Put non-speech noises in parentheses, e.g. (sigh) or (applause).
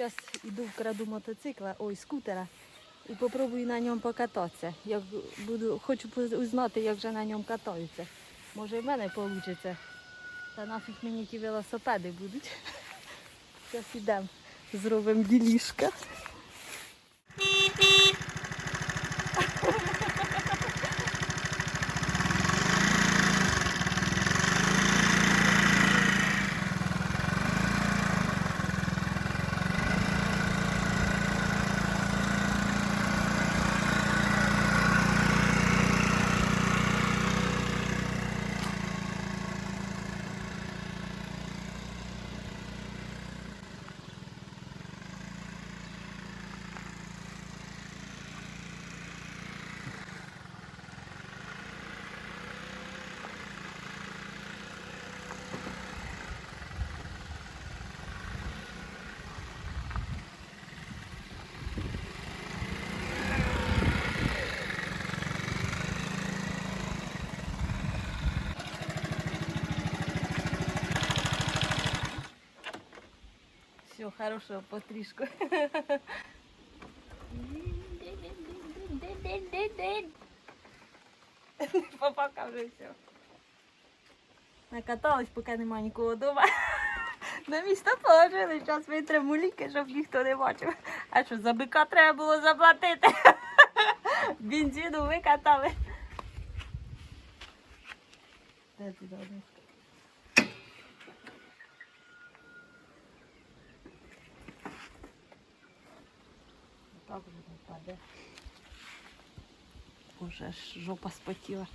Зараз йду вкраду мотоцикла, ой, скутера, і попробую на ньому покататися. Я буду, хочу узнати, як же на ньому катаються. Може і в мене вийде. Та нафіг мені ті велосипеди будуть. (laughs) Зараз йдемо, зробимо ділішка. Все, хорошого потрішку. (laughs) Попака вже все. Накатались, поки нема нікого вдома. (laughs) На місто положили, зараз витримо ліки, щоб ніхто не бачив. А що, за бика треба було заплатити? (laughs) Бензину викатали. Де туди Так вже не впаде. Уже ж жопа спотіла.